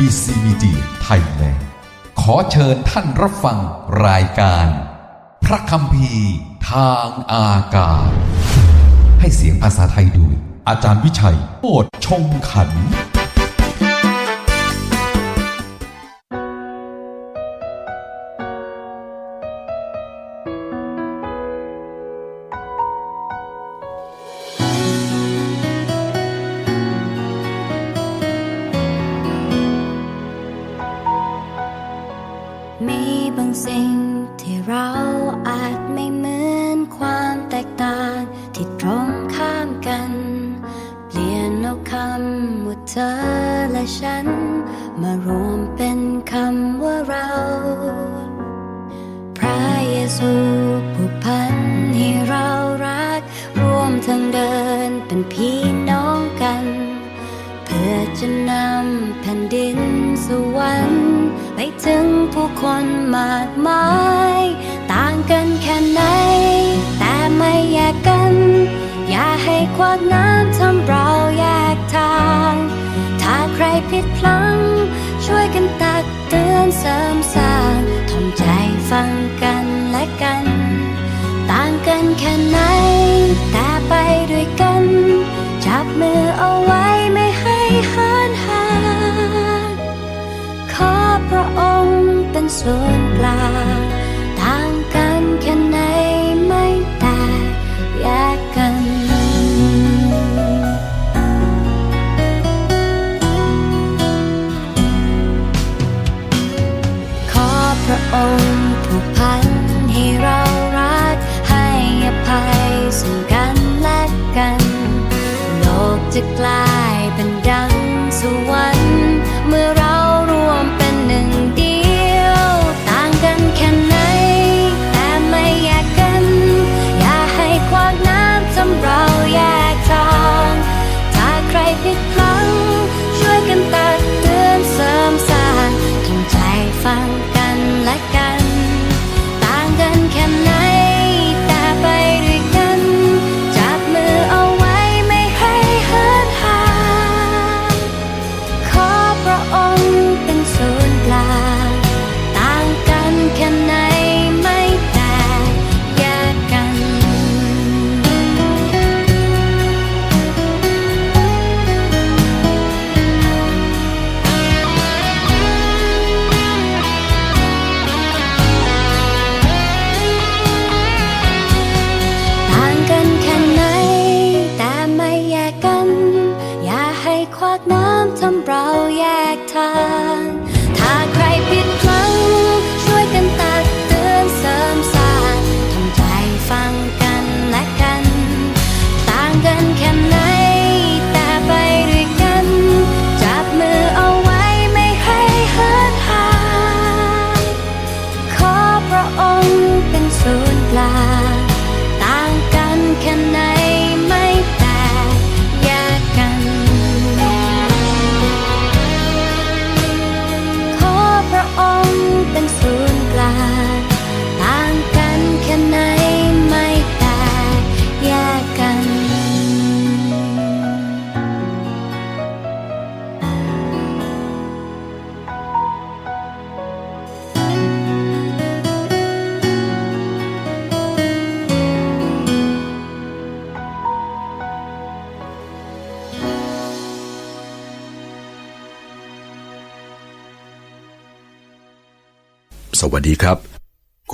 BBC Media ไทยแลนด์ขอเชิญท่านรับฟังรายการ พระคำพีร์ทางอากาศ ให้เสียงภาษาไทยโดยอาจารย์วิชัยโอดชงขัน เรา พระเยซูผูกพันให้เรารัก ร่วมทางเดินเป็นพี่น้องกัน เพื่อจะนำแผ่นดินสวรรค์ไปถึงผู้คนมากมาย ต่างกันแค่ไหน แต่ไม่แยกกัน อย่าให้ความน้ำทำเราแยกทาง ถ้าใครผิดพลั้ง เตือนเสริมสร้างทำใจฟังกันและกัน ต่างกันแค่ไหน แต่ไปด้วยกัน จับมือเอาไว้ไม่ให้หันห่างขอพระองค์เป็นส่วนกลาง กจ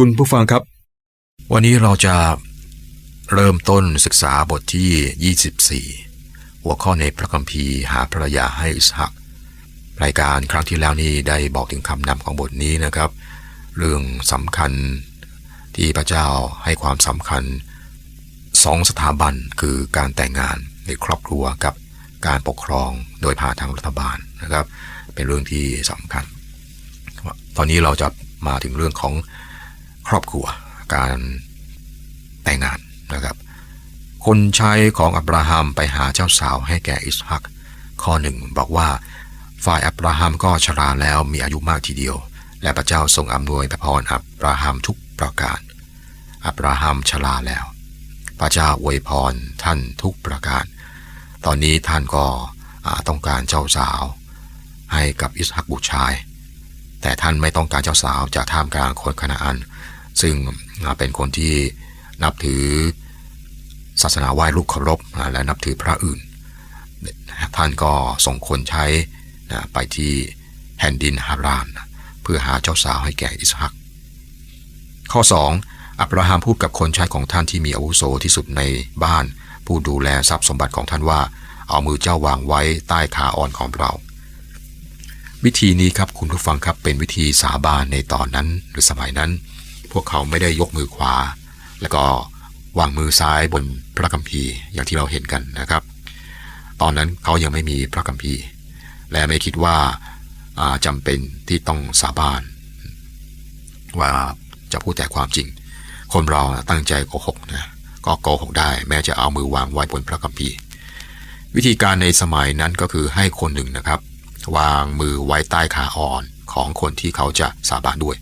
คุณผู้ฟังครับ วันนี้เราจะเริ่มต้นศึกษาบทที่ 24 หัวข้อในพระคัมภีร์หาภรรยาให้อิสหักรายการครั้งที่แล้วนี้ได้บอกถึงคำนำของบทนี้นะครับ เรื่องสำคัญที่พระเจ้าให้ความสำคัญสองสถาบันคือการแต่งงานในครอบครัวกับการปกครองโดยผ่านทางรัฐบาลนะครับ เป็นเรื่องที่สำคัญ ตอนนี้เราจะมาถึงเรื่องของ ครอบครัว การแต่งงานนะครับ คนใช้ของอับราฮัมไปหาเจ้าสาวให้แก่อิสฮัก ข้อหนึ่งบอกว่า ฝ่ายอับราฮัมก็ชราแล้วมีอายุมากทีเดียว และพระเจ้าทรงอำนวยพรอับราฮัมทุกประการ อับราฮัมชราแล้ว พระเจ้าอวยพรท่านทุกประการ ตอนนี้ท่านก็ต้องการเจ้าสาว ให้กับอิสฮักบุตรชาย แต่ท่านไม่ต้องการเจ้าสาวจากท่ามกลางคนคณาอัน ซึ่งเป็นคนที่นับถือศาสนาไหว้ลูกเคารพและนับถือพระอื่น ท่านก็ส่งคนใช้ไปที่แผ่นดินฮาราน เพื่อหาเจ้าสาวให้แก่อิสฮัก ข้อ 2. อับราฮัมพูดกับคนใช้ของท่านที่มีอาวุโสที่สุดในบ้าน ผู้ดูแลทรัพย์สมบัติของท่านว่า เอามือเจ้าวางไว้ใต้ขาอ่อนของเรา วิธีนี้ครับคุณผู้ฟังครับเป็นวิธีสาบานในตอนนั้นหรือสมัยนั้น พวกเขาไม่ได้ยกมือขวา แล้วก็วางมือซ้ายบนพระคัมภีร์อย่างที่เราเห็นกันนะครับ ตอนนั้นเขายังไม่มีพระคัมภีร์ และไม่คิดว่าาจำเป็นที่ต้องสาบาน ว่าจะพูดแต่ความจริง คนเราตั้งใจโกหกนะก็โกหกได้ แม้จะเอามือวางไว้บนพระคัมภีร์ วิธีการในสมัยนั้นก็คือให้คนหนึ่งนะครับ วางมือไว้ใต้ขาอ่อนของคนที่เขาจะสาบานด้วย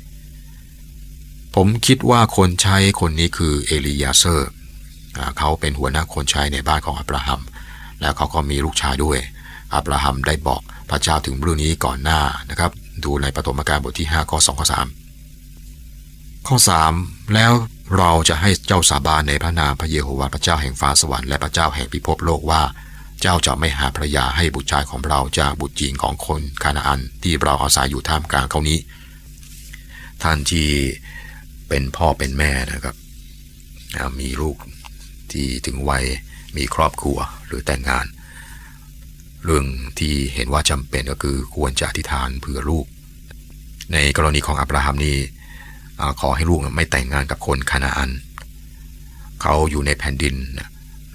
ผมคิดว่าคนใช้คนนี้คือเอลียาเซอร์เขาเป็นหัวหน้าคนใช้ในบ้านของอับราฮัม แล้วเขาก็มีลูกชายด้วย อับราฮัมได้บอกพระเจ้าถึงเรื่องนี้ก่อนหน้านะครับ ดูในปฐมกาลบทที่5ข้อ2ข้อ3ข้อ 3 แล้วเราจะให้เจ้าสาบานในพระนามพระเยโฮวาห์พระเจ้าแห่งฟ้าสวรรค์และพระเจ้าแห่งพิภพโลกว่า เจ้าจะไม่หาภรรยาให้บุตรชายของเราจากบุตรหญิงของคนคานาอันที่เราอาศัยอยู่ท่ามกลางเขานี้ท่านที่ เป็นพ่อเป็นแม่นะครับมีลูกที่ถึงวัยมีครอบครัวหรือแต่งงาน เรื่องที่เห็นว่าจำเป็นก็คือควรจะอธิษฐานเผื่อลูก ในกรณีของอับราฮัมนี่ขอให้ลูกไม่แต่งงานกับคนคานาอัน เขาอยู่ในแผ่นดิน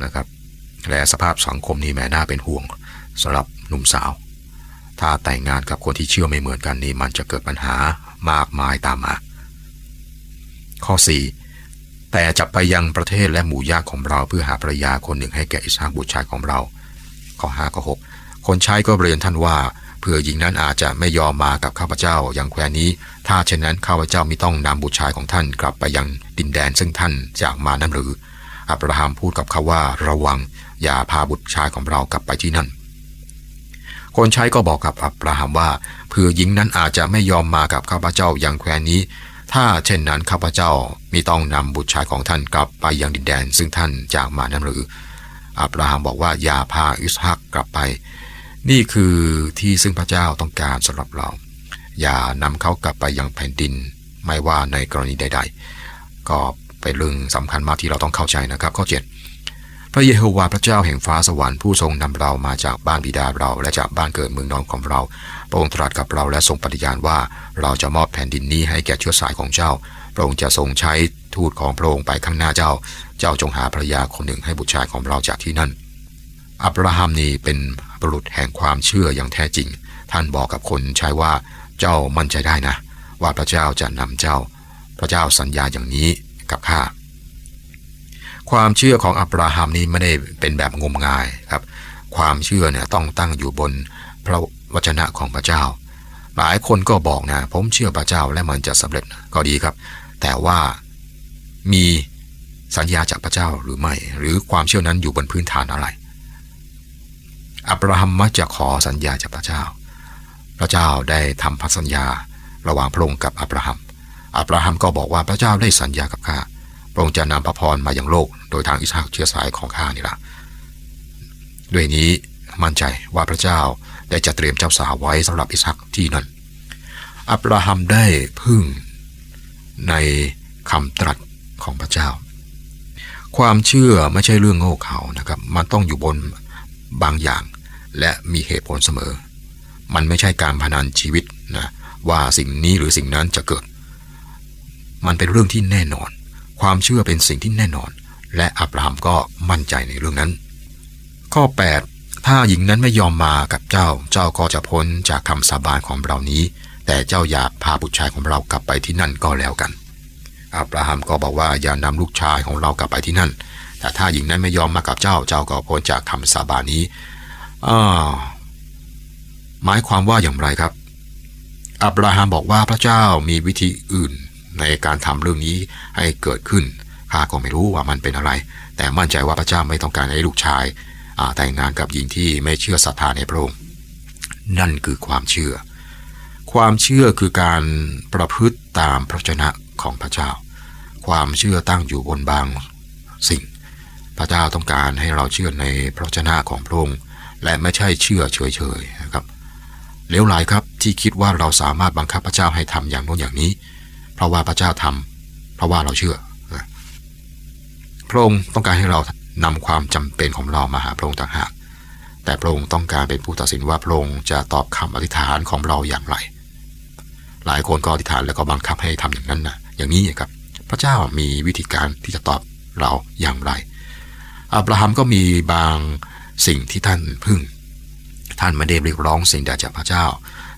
นะครับ และสภาพสังคมนี่แม่น่าเป็นห่วงสำหรับหนุ่มสาว ถ้าแต่งงานกับคนที่เชื่อไม่เหมือนกันนี่มันจะเกิดปัญหามากมายตามมา ข้อ 4 แต่จะไปยังประเทศและหมู่ญาติของเราเพื่อหาภรรยาคนหนึ่งให้แก่อิสฮักบุตรชายของเรา ข้อ5ข้อ6คนใช้ก็เรียนท่านว่าเผื่อหญิงนั้นอาจจะไม่ยอมมากับข้าพเจ้าอย่างแควนนี้ ถ้าเช่นนั้นข้าพเจ้าไม่ต้องนำบุตรชายของท่านกลับไปยังดินแดนซึ่งท่านจากมานั้นหรือ อับราฮัมพูดกับเขาว่าระวังอย่าพาบุตรชายของเรากลับไปที่นั่น คนใช้ก็บอกกับอับราฮัมว่าเผื่อหญิงนั้นอาจจะไม่ยอมมากับข้าพเจ้าอย่างแควนนี้ ถ้าเช่นนั้นข้าพเจ้ามีต้องนำบุตรชายของท่านกลับไปยังดินแดน ซึ่งท่านจากมานั้นหรือ อับราฮัมบอกว่าอย่าพาอิสฮักกลับไป นี่คือที่ซึ่งพระเจ้าต้องการสำหรับเรา อย่านำเขากลับไปยังแผ่นดิน ไม่ว่าในกรณีใด ๆ ก็เป็นเรื่องสำคัญมากที่เราต้องเข้าใจนะครับ ข้อ 7 พระเยโฮวาห์พระเจ้าแห่งฟ้าสวรรค์ผู้ทรงนำเรามาจากบ้านบิดาเรา และจากบ้านเกิดเมืองนอนของเรา พระองค์ตรัสกับเราและทรงปฏิญาณว่าเราจะมอบแผ่นดินนี้ให้แก่เชื้อสายของเจ้า พระองค์จะทรงใช้ทูตของพระองค์ไปข้างหน้าเจ้า เจ้าจงหาภรรยาคนหนึ่งให้บุตรชายของเราจากที่นั่น อับราฮัมนี่เป็นบุรุษแห่งความเชื่ออย่างแท้จริง ท่านบอกกับคนใช้ว่าเจ้ามั่นใจได้นะ ว่าพระเจ้าจะนำเจ้า พระเจ้าสัญญาอย่างนี้กับข้าความเชื่อของอับราฮัมนี้ไม่ได้เป็นแบบงมงายครับ ความเชื่อเนี่ยต้องตั้งอยู่บนพระ วจนะของพระเจ้า หลายคนก็บอกนะ ผมเชื่อพระเจ้าและมันจะสำเร็จก็ดีครับ แต่ว่ามีสัญญาจากพระเจ้าหรือไม่ หรือความเชื่อนั้นอยู่บนพื้นฐานอะไร อับราฮัมมักจะขอสัญญาจากพระเจ้า พระเจ้าได้ทำพันธสัญญาระหว่างพระองค์กับอับราฮัม อับราฮัมก็บอกว่าพระเจ้าได้สัญญากับข้า พระองค์จะนำพระพรมาอยังโลก โดยทางอิสฮักเชื้อสายของข้านี่ละด้วยนี้มั่นใจว่าพระเจ้า ได้จะเตรียมเจ้าสาวไว้สำหรับอิสฮักที่นั่น อับราฮัมได้พึ่งในคำตรัสของพระเจ้า ความเชื่อไม่ใช่เรื่องโง่เขลานะครับ มันต้องอยู่บนบางอย่าง และมีเหตุผลเสมอ มันไม่ใช่การพนันชีวิตนะว่าสิ่งนี้หรือสิ่งนั้นจะเกิด มันเป็นเรื่องที่แน่นอน ความเชื่อเป็นสิ่งที่แน่นอน และอับราฮัมก็มั่นใจในเรื่องนั้น ข้อ 8 ถ้าหญิงนั้นไม่ยอมมากับเจ้า เจ้าก็จะพ้นจากคำสาบานของเรานี้ แต่เจ้าอย่าพาบุตรชายของเรากลับไปที่นั่นก็แล้วกัน อับราฮัมก็บอกว่าอย่านำลูกชายของเรากลับไปที่นั่น แต่ถ้าหญิงนั้นไม่ยอมมากับเจ้า เจ้าก็พ้นจากคำสาบานนี้อ่าหมายความว่าอย่างไรครับ อับราฮัมบอกว่าพระเจ้ามีวิธีอื่นในการทำเรื่องนี้ให้เกิดขึ้นข้าก็ไม่รู้ว่ามันเป็นอะไร แต่มั่นใจว่าพระเจ้าไม่ต้องการให้ลูกชาย แต่งงานกับหญิงที่ไม่เชื่อศรัทธาในพระองค์นั่นคือความเชื่อ ความเชื่อคือการประพฤติตามพระชนะของพระเจ้า ความเชื่อตั้งอยู่บนบางสิ่ง พระเจ้าต้องการให้เราเชื่อในพระชนะของพระองค์และไม่ใช่เชื่อเฉยๆนะครับเลวไหลครับที่คิดว่าเราสามารถบังคับพระเจ้าให้ทำอย่างโน้นอย่างนี้ เพราะว่าพระเจ้าทำเพราะว่าเราเชื่อพระองค์ต้องการให้เรา นำความจำเป็นของเรามาหาพระองค์ต่างหากแต่พระองค์ต้องการเป็นผู้ตัดสินว่าพระองค์จะตอบคำอธิษฐานของเราอย่างไร หลายคนก็อธิษฐานแล้วก็บังคับให้ทำอย่างนั้นนะอย่างนี้ครับ พระเจ้ามีวิธีการที่จะตอบเราอย่างไร อับราฮัมก็มีบางสิ่งที่ท่านพึ่ง ท่านไม่ได้เรียกร้องสิ่งใดจากพระเจ้า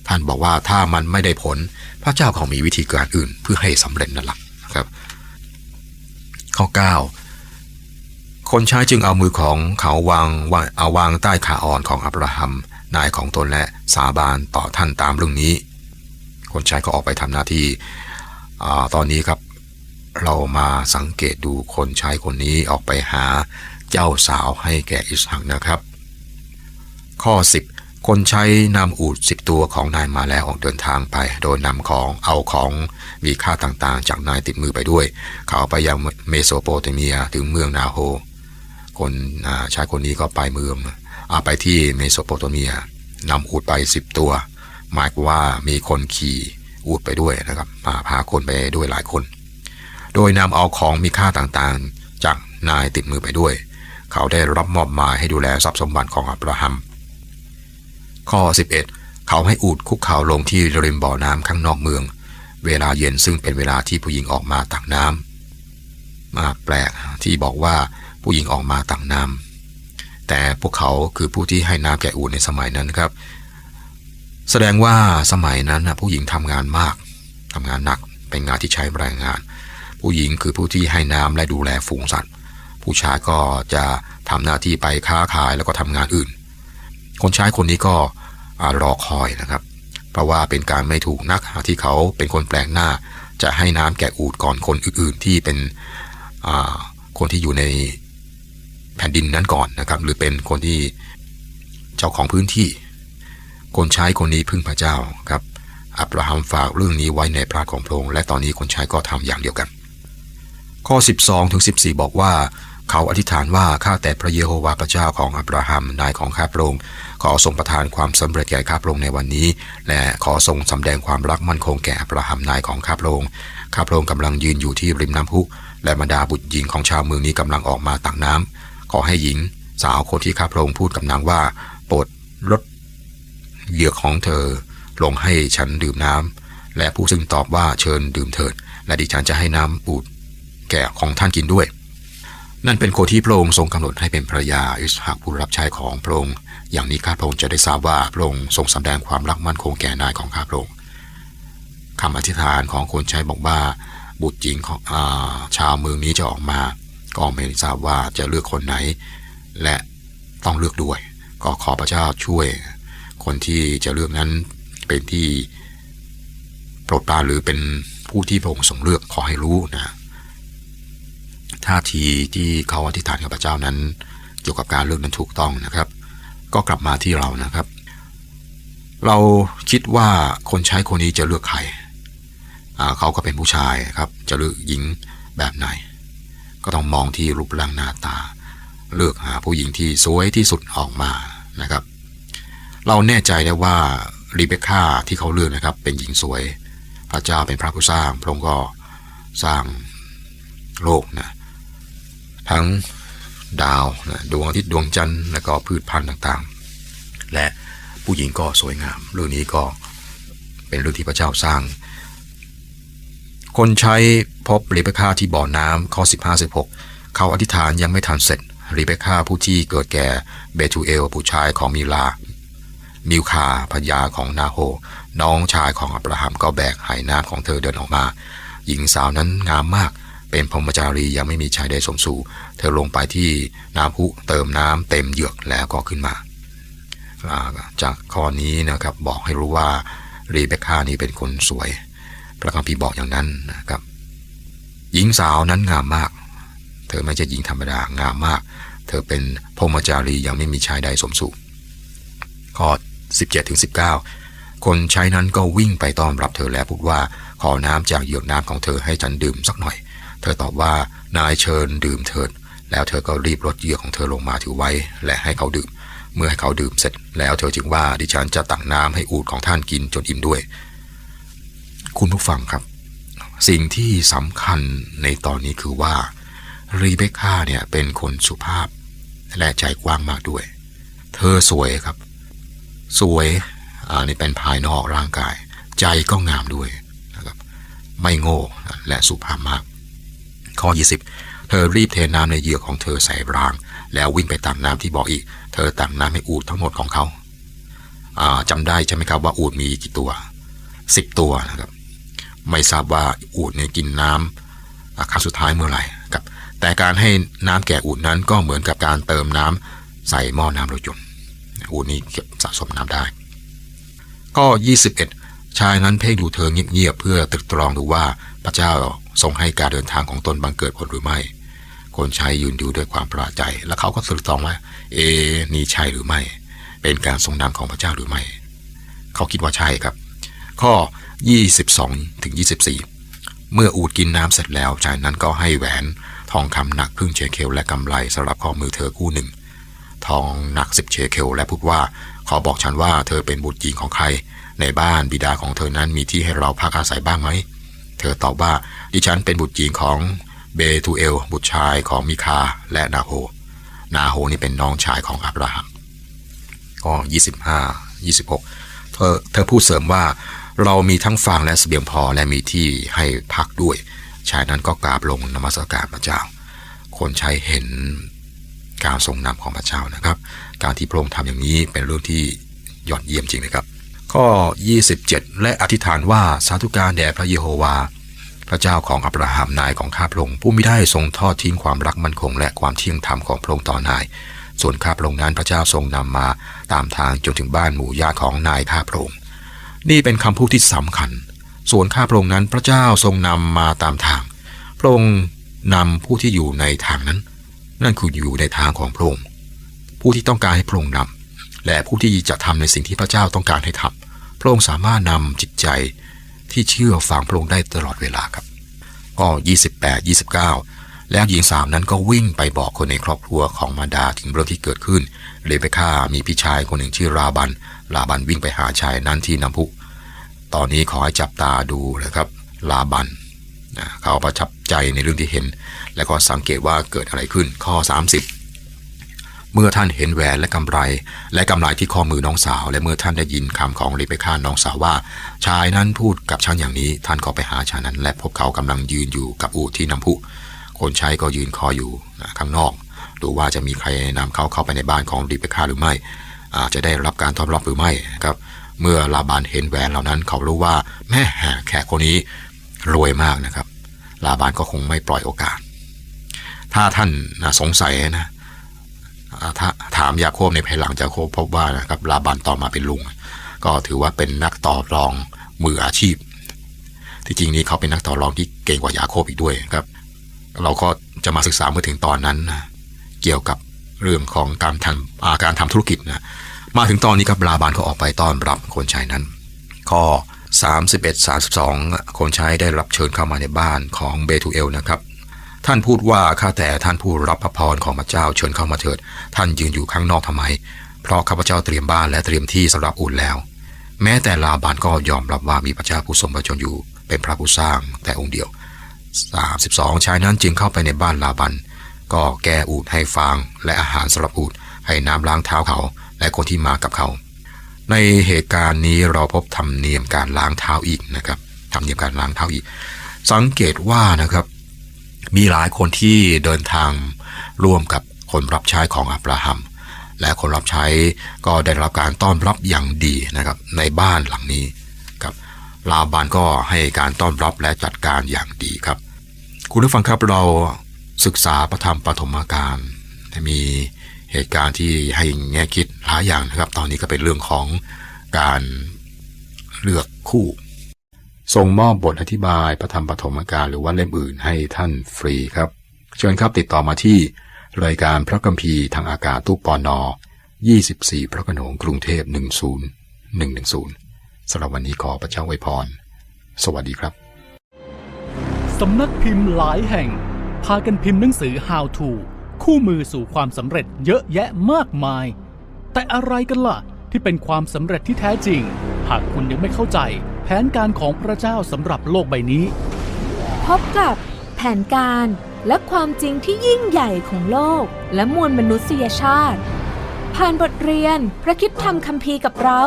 ท่านบอกว่าถ้ามันไม่ได้ผล พระเจ้าคงมีวิธีการอื่นเพื่อให้สำเร็จนั่นแหละนะครับ ข้อ 9 คนใช้จึงเอามือของเขาวางวางเอาวางใต้ขาอ่อนของอับราฮัม นายของตนและสาบานต่อท่านตามเรื่องนี้ คนใช้ก็ออกไปทำหน้าที่อตอนนี้ครับ เรามาสังเกตดูคนใช้คนนี้ออกไปหาเจ้าสาวให้แก่อิสหักนะครับ ข้อ 10 คนใช้นำอูดสิบตัวของนายมาแล้วออกเดินทางไป โดยนำของเอาของมีค่าต่างๆ จากนายติดมือไปด้วย เขาไปยังเมโสโปเตเมียถึงเมืองนาโฮ คนชายคนนี้ก็ไปเมืองอาไปที่เมโสโปเตเมียนำอูดไป 10 ตัว หมายว่ามีคนขี่อูดไปด้วยนะครับพาพาคนไปด้วยหลายคน โดยนำเอาของมีค่าต่างๆ จากนายติดมือไปด้วย เขาได้รับมอบหมายให้ดูแลทรัพย์สมบัติของอับราฮัม ข้อ 11 เขาให้อูดคุกเข่าลงที่ริมบ่อน้ำข้างนอกเมือง เวลาเย็นซึ่งเป็นเวลาที่ผู้หญิงออกมาตักน้ำมาแปลกที่บอกว่า ผู้หญิงออกมาตักน้ำแต่พวกเขาคือผู้ที่ให้น้ำแก่อูดในสมัยนั้นครับ แสดงว่าสมัยนั้นนะผู้หญิงทำงานมากทำงานหนักเป็นงานที่ใช้แรงงาน ผู้หญิงคือผู้ที่ให้น้ำและดูแลฝูงสัตว์ ผู้ชายก็จะทำหน้าที่ไปค้าขายแล้วก็ทำงานอื่น คนใช้คนนี้ก็รอคอยนะครับ เพราะว่าเป็นการไม่ถูกนักที่เขาเป็นคนแปลกหน้า จะให้น้ำแก่อูดก่อนคนอื่นๆ ที่เป็นคนที่อยู่ใน ผ่นดินนั้นก่อนนะครับ หรือเป็นคนที่เจ้าของพื้นที่ คนใช้คนนี้พึ่งพระเจ้าครับอับราฮัมฝากเรื่องนี้ไว้ในพระของพระองค์และตอนนี้คนใช้ก็ทำอย่างเดียวกัน ข้อ 12ถึง14 บอกว่า เขาอธิษฐานว่าข้าแต่พระเยโฮวาห์พระเจ้าของอับราฮัมนายของข้าพระองค์ขอทรงประทานความสำเร็จแก่ข้าพระองค์ในวันนี้ และขอทรงสำแดงความรักมั่นคงแก่อับราฮัมนายของข้าพระองค์ข้าพระองค์กำลังยืนอยู่ที่ริมน้ำพุ และบรรดาบุตรหญิงของชาวเมืองนี้กำลังออกมาตักน้ำขอ ให้หญิงสาวคนที่ข้าพระองค์พูดกับนางว่า โปรดลดเหยือกของเธอ ลงให้ฉันดื่มน้ำและผู้ซึ่งตอบว่าเชิญดื่มเถิด และดิฉันจะให้น้ำอูดแก่ของท่านกินด้วย นั่นเป็นโคที่พระองค์ทรงกำหนดให้เป็นภรรยาอิสหักผู้รับใช้ของพระองค์อย่างนี้ข้าพระองค์จะได้ทราบว่าพระองค์ทรงสำแดงความรักมั่นคงแก่นายของข้าพระองค์คำอธิษฐานของคนใช้บอกว่า บุตรหญิงของอาชาวเมืองนี้จะออกมา ก็ไม่ทราบว่าจะเลือกคนไหน และต้องเลือกด้วย ก็ขอพระเจ้าช่วย คนที่จะเลือกนั้นเป็นที่โปรดปรานหรือเป็นผู้ที่พระองค์ทรงเลือกขอให้รู้นะท่าทีที่เขาอธิษฐานกับพระเจ้านั้น เกี่ยวกับการเลือกนั้นถูกต้องนะครับ ก็กลับมาที่เรานะครับ เราคิดว่าคนใช้คนนี้จะเลือกใครเขาก็เป็นผู้ชายครับ จะเลือกหญิงแบบไหน ก็ต้องมองที่รูปร่างหน้าตา เลือกหาผู้หญิงที่สวยที่สุดออกมานะครับ เราแน่ใจได้ว่ารีเบคก้าที่เขาเลือกนะครับ เป็นหญิงสวย พระเจ้าเป็นพระผู้สร้าง พระองค์ก็สร้างโลกนะทั้งดาวนะดวงอาทิตย์ดวงจันทร์และก็พืชพันธุ์ต่างๆ และผู้หญิงก็สวยงาม เรื่องนี้ก็เป็นเรื่องที่พระเจ้าสร้าง คนใช้พบรีเบคาที่บ่อน้ำข้อ 15 16 เขาอธิษฐานยังไม่ทันเสร็จรีเบคาผู้ที่เกิดแก่เบทูเอลผู้ชายของมิลา มิลคาพญาของนาโฮ น้องชายของอับราฮัมก็แบกไหน้ำของเธอเดินออกมา หญิงสาวนั้นงามมาก เป็นพรหมจารียังไม่มีชายใดสมสู่ เธอลงไปที่น้ำพุเติมน้ำเต็มเหยือกแล้วก็ขึ้นมา จากข้อนี้นะครับบอกให้รู้ว่ารีเบคานี้เป็นคนสวย พระคัมภีร์บอกอย่างนั้นนะครับ หญิงสาวนั้นงามมาก เธอไม่ใช่หญิงธรรมดางามมาก เธอเป็นพรมจารียังไม่มีชายใดสมสู่ข้อ17ถึง19 คนใช้นั้นก็วิ่งไปต้อนรับเธอและพูดว่าขอน้ำจากเหยือน้ำของเธอให้ฉันดื่มสักหน่อย เธอตอบว่านายเชิญดื่มเถิด แล้วเธอก็รีบลดเหยื่อของเธอลงมาถือไว้ และให้เขาดื่ม เมื่อให้เขาดื่มเสร็จ แล้วเธอจึงว่าดิฉันจะตักน้ำให้อูดของท่านกินจนอิ่มด้วย คุณผู้ฟังครับ สิ่งที่สำคัญในตอนนี้คือว่ารีเบคก้าเนี่ยเป็นคนสุภาพและใจกว้างมากด้วย เธอสวยครับ สวยอ่านี่เป็นภายนอกร่างกาย ใจก็งามด้วยนะครับไม่โง่และสุภาพมาก ข้อ 20 เธอรีบเทน้ำในเหยื่อของเธอใส่ราง แล้ววิ่งไปตักน้ำที่บ่ออีก เธอตักน้ำให้อูดทั้งหมดของเขาอ่าจำได้ใช่ไหมครับว่าอูดมีกี่ตัว 10 ตัวนะครับ ไม่ทราบว่าอูดเนี่ยกินน้ำอะครั้งสุดท้ายเมื่อไหร่ครับแต่การให้น้ำแก่อูดนั้นก็เหมือนกับการเติมน้ำใส่หม้อน้ำรถยนต์อูดนี้เก็บสะสมน้ำได้ ก็ 21 ชายนั้นเพ่งดูเธอเงียบๆเพื่อตรึกตรองดูว่าพระเจ้าทรงให้การเดินทางของตนบังเกิดผลหรือไม่ คนใช้ยยืนดูด้วยความประหลาดใจ แล้วเขาก็ตรึกตรองว่า เอนี่ใช่หรือไม่ เป็นการทรงนำของพระเจ้าหรือไม่ เขาคิดว่าใช่ครับ ข้อ 22ถึง24 เมื่ออูดกินน้ำเสร็จแล้วชายนั้นก็ให้แหวนทองคำหนักครึ่งเชเคลและกำไลสำหรับข้อมือเธอคู่หนึ่ง ทองหนักสิบเชเคลและพูดว่าขอบอกฉันว่าเธอเป็นบุตรหญิงของใคร ในบ้านบิดาของเธอนั้นมีที่ให้เราพักอาศัยบ้างไหม เธอตอบว่าดิฉันเป็นบุตรหญิงของเบทูเอล บุตรชายของมิคาและนาโฮ นาโฮนี่เป็นน้องชายของอับราฮัมก็25 26 เธอเธอพูดเสริมว่า เรามีทั้งฟางและเสบียงพอและมีที่ให้พักด้วย ชายนั้นก็กราบลงนมัสการพระเจ้า คนใช้เห็นการทรงนำของพระเจ้านะครับ การที่พระองค์ทำอย่างนี้เป็นเรื่องที่ยอดเยี่ยมจริงนะครับ ข้อ 27 และอธิษฐานว่าสาธุการแด่พระเยโฮวา พระเจ้าของอับราฮัมนายของข้าพระองค์ผู้ไม่ได้ทรงทอดทิ้งความรักมั่นคง และความเที่ยงธรรมของพระองค์ต่อนาย ส่วนข้าพระองค์นั้นพระเจ้าทรงนำมาตามทางจนถึงบ้านหมู่ญาติของนายข้าพระองค์ นี่เป็นคำพูดที่สำคัญ ส่วนข้าพระองค์นั้นพระเจ้าทรงนำมาตามทาง พระองค์นำผู้ที่อยู่ในทางนั้น นั่นคืออยู่ในทางของพระองค์ผู้ที่ต้องการให้พระองค์นำและผู้ที่จะทำในสิ่งที่พระเจ้าต้องการให้ทำพระองค์สามารถนำจิตใจที่เชื่อฟังพระองค์ได้ตลอดเวลาครับก็28 29 แล้วหญิงสาวนั้นก็วิ่งไปบอกคนในครอบครัวของมารดาถึงเรื่องที่เกิดขึ้นเรเบคก้ามีพี่ชายคนหนึ่งชื่อราบัน ลาบันวิ่งไปหาชายนั้นที่น้ำพุตอนนี้ขอให้จับตาดูนะครับ ลาบันเขาประทับใจในเรื่องที่เห็น และก็สังเกตว่าเกิดอะไรขึ้นข้อ 30 เมื่อท่านเห็นแหวนและกำไร และกำไรที่ข้อมือน้องสาว และเมื่อท่านได้ยินคำของเรเบค้าน้องสาวว่า ชายนั้นพูดกับฉันอย่างนี้ ท่านก็ไปหาชายนั้น และพบเขากำลังยืนอยู่กับอูที่น้ำพุคนใช้ก็ยืนคอยอยู่ข้างนอกดูว่าจะมีใครนำเขาเข้าไปในบ้านของรีเบค้าหรือไม่ อาจจะได้รับการตอนรับหรือไม่ครับ เมื่อลาบานเห็นแหวนเหล่านั้น เขารู้ว่าแม่แขกคนนี้รวยมากนะครับ ลาบานก็คงไม่ปล่อยโอกาส ถ้าท่านนะสงสัยนะถ้าถามยาโคบในภายหลังยาโคบพบว่านะครับลาบานต่อมาเป็นลุง ก็ถือว่าเป็นนักต่อรองมืออาชีพ ที่จริงนี้เขาเป็นนักต่อรองที่เก่งกว่ายาโคบอีกด้วยครับ เราก็จะมาศึกษาเมื่อถึงตอนนั้นนะเกี่ยวกับเรื่องของการทำอาการทำธุรกิจนะ มาถึงตอนนี้ครับลาบานก็ออกไปต้อนรับคนใช้นั้นข้อ31 32 คนใช้ได้รับเชิญเข้ามาในบ้านของเบทูเอลนะครับ ท่านพูดว่าข้าแต่ท่านผู้รับพระพรของพระเจ้าเชิญเข้ามาเถิด ท่านยืนอยู่ข้างนอกทำไม เพราะข้าพเจ้าเตรียมบ้านและเตรียมที่สำหรับอุ่นแล้ว แม้แต่ลาบานก็ยอมรับว่ามีพระเจ้าผู้ทรงพระชนอยู่ เป็นพระผู้สร้างแต่องค์เดียว 32 ชายนั้นจึงเข้าไปในบ้านลาบัน ก็แก้อูดให้ฟางและอาหารสำหรับอูดให้น้ำล้างเท้าเขา และคนที่มากับเขา ในเหตุการณ์นี้เราพบธรรมเนียมการล้างเท้าอีกนะครับธรรมเนียมการล้างเท้าอีก สังเกตว่านะครับ มีหลายคนที่เดินทางร่วมกับคนรับใช้ของอับราฮัม และคนรับใช้ก็ได้รับการต้อนรับอย่างดีนะครับในบ้านหลังนี้ครับลาบานก็ให้การต้อนรับและจัดการอย่างดีครับ คุณผู้ฟังครับเราศึกษาพระธรรมปฐมกาลมี เหตุการณ์ที่ให้แง่คิดหลายอย่างนะครับ ตอนนี้ก็เป็นเรื่องของการเลือกคู่ส่งมอบบทอธิบายพระธรรมปฐมกาลหรือว่าเล่มอื่นให้ท่านฟรีครับ เชิญครับติดต่อมาที่ รายการพระกัมพีทางอากาศตู้ปอนอ24 พระขนงกรุงเทพ 10110สำหรับวันนี้ขอพระเจ้าอวยพร สวัสดีครับสำนักพิมพ์หลายแห่ง พากันพิมพ์หนังสือ How to คู่มือสู่ความสำเร็จเยอะแยะมากมาย แต่อะไรกันล่ะ ที่เป็นความสำเร็จที่แท้จริง หากคุณยังไม่เข้าใจ แผนการของพระเจ้าสำหรับโลกใบนี้ พบกับแผนการและความจริงที่ยิ่งใหญ่ของโลก และมวลมนุษยชาติ ผ่านบทเรียนพระคิดธรรมคัมภีร์กับเรา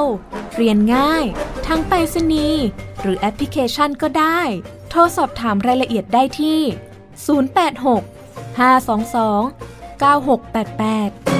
เรียนง่าย ทางไปรษณีย์หรือแอปพลิเคชันก็ได้ โทรสอบถามรายละเอียดได้ที่ 086 522 9688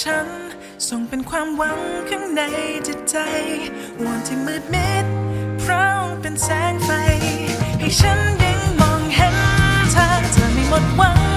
ฉัน ส่งเป็นความหวังข้างในจิตใจวันที่มืดมิดพร้อมเป็นแสงไฟ ให้ฉันยังมองเห็นเธอเธอไม่หมดหวัง